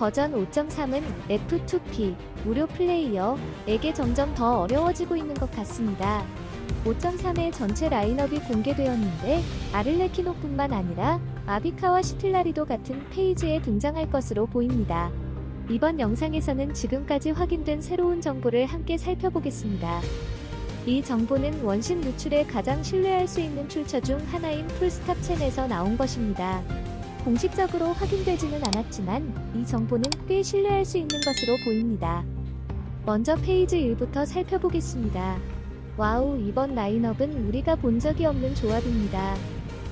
버전 5.3은 F2P 무료 플레이어에게 점점 더 어려워지고 있는 것 같습니다. 5.3의 전체 라인업이 공개되었는데 아를레키노뿐만 아니라 아비카와 시틀라리도 같은 페이지에 등장할 것으로 보입니다. 이번 영상에서는 지금까지 확인된 새로운 정보를 함께 살펴보겠습니다. 이 정보는 원신 누출에 가장 신뢰할 수 있는 출처 중 하나인 풀스탑 첸에서 나온 것입니다. 공식적으로 확인되지는 않았지만 이 정보는 꽤 신뢰할 수 있는 것으로 보입니다. 먼저 페이지 1부터 살펴보겠습니다. 와우, 이번 라인업은 우리가 본 적이 없는 조합입니다.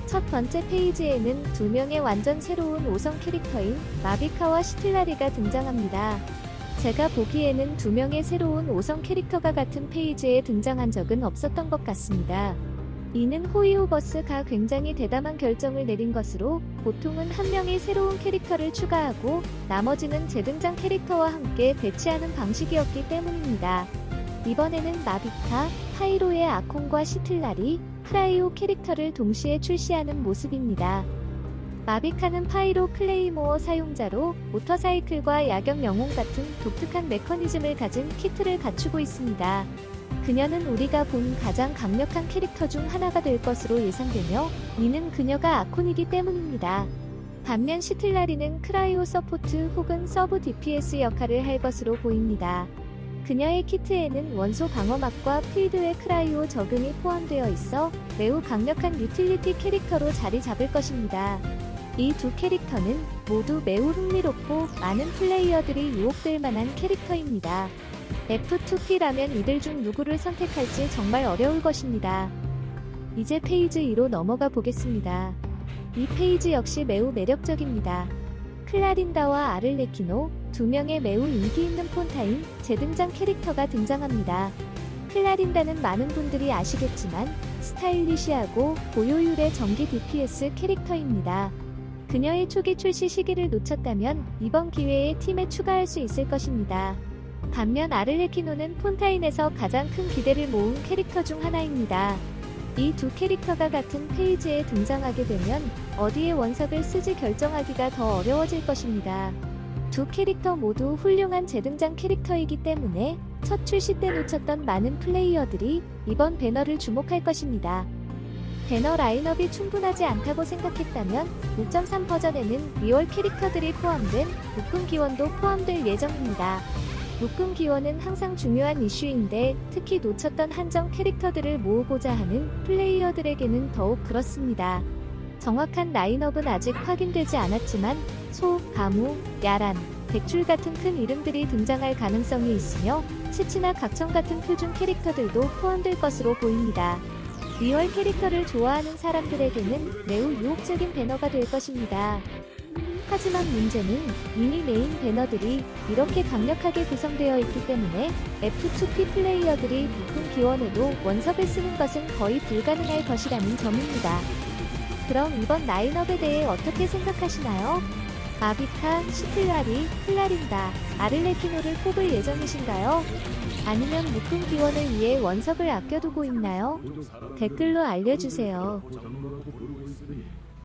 첫 번째 페이지에는 두 명의 완전 새로운 5성 캐릭터인 마비카와 시틀라리가 등장합니다. 제가 보기에는 두 명의 새로운 5성 캐릭터가 같은 페이지에 등장한 적은 없었던 것 같습니다. 이는 호이오버스가 굉장히 대담한 결정을 내린 것으로 보통은 한 명의 새로운 캐릭터를 추가하고 나머지는 재등장 캐릭터와 함께 배치하는 방식이었기 때문입니다. 이번에는 마비카, 파이로의 아콘과 시틀라리, 크라이오 캐릭터를 동시에 출시하는 모습입니다. 마비카는 파이로 클레이모어 사용자로 모터사이클과 야경 영웅 같은 독특한 메커니즘을 가진 키트를 갖추고 있습니다. 그녀는 우리가 본 가장 강력한 캐릭터 중 하나가 될 것으로 예상되며 이는 그녀가 아콘이기 때문입니다. 반면 시틀라리는 크라이오 서포트 혹은 서브 DPS 역할을 할 것으로 보입니다. 그녀의 키트에는 원소 방어막과 필드의 크라이오 적응이 포함되어 있어 매우 강력한 유틸리티 캐릭터로 자리 잡을 것입니다. 이 두 캐릭터는 모두 매우 흥미롭고 많은 플레이어들이 유혹될 만한 캐릭터입니다. F2P라면 이들 중 누구를 선택할지 정말 어려울 것입니다. 이제 페이지 2로 넘어가 보겠습니다. 이 페이지 역시 매우 매력적입니다. 클라린다와 아를레키노 두 명의 매우 인기 있는 폰타인 재등장 캐릭터가 등장합니다. 클라린다는 많은 분들이 아시겠지만 스타일리시하고 고효율의 전기 DPS 캐릭터입니다. 그녀의 초기 출시 시기를 놓쳤다면 이번 기회에 팀에 추가할 수 있을 것입니다. 반면 아를레키노는 폰타인에서 가장 큰 기대를 모은 캐릭터 중 하나입니다. 이 두 캐릭터가 같은 페이지에 등장하게 되면 어디에 원석을 쓰지 결정하기가 더 어려워질 것입니다. 두 캐릭터 모두 훌륭한 재등장 캐릭터이기 때문에 첫 출시 때 놓쳤던 많은 플레이어들이 이번 배너를 주목할 것입니다. 배너 라인업이 충분하지 않다고 생각했다면 5.3 버전에는 리월 캐릭터들이 포함된 묶음 기원도 포함될 예정입니다. 묶음 기원은 항상 중요한 이슈인데 특히 놓쳤던 한정 캐릭터들을 모으고자 하는 플레이어들에게는 더욱 그렇습니다. 정확한 라인업은 아직 확인되지 않았지만 소, 가무, 야란, 백출 같은 큰 이름들이 등장할 가능성이 있으며 치치나 각청 같은 표준 캐릭터들도 포함될 것으로 보입니다. 리얼 캐릭터를 좋아하는 사람들에게는 매우 유혹적인 배너가 될 것입니다. 하지만 문제는 이미 메인 배너들이 이렇게 강력하게 구성되어 있기 때문에 F2P 플레이어들이 묶음 기원으로 원섭을 쓰는 것은 거의 불가능할 것이라는 점입니다. 그럼 이번 라인업에 대해 어떻게 생각하시나요? 아비카, 시틀라리, 클라린다, 아를레키노를 뽑을 예정이신가요? 아니면 묶음 기원을 위해 원석을 아껴두고 있나요? 댓글로 알려주세요.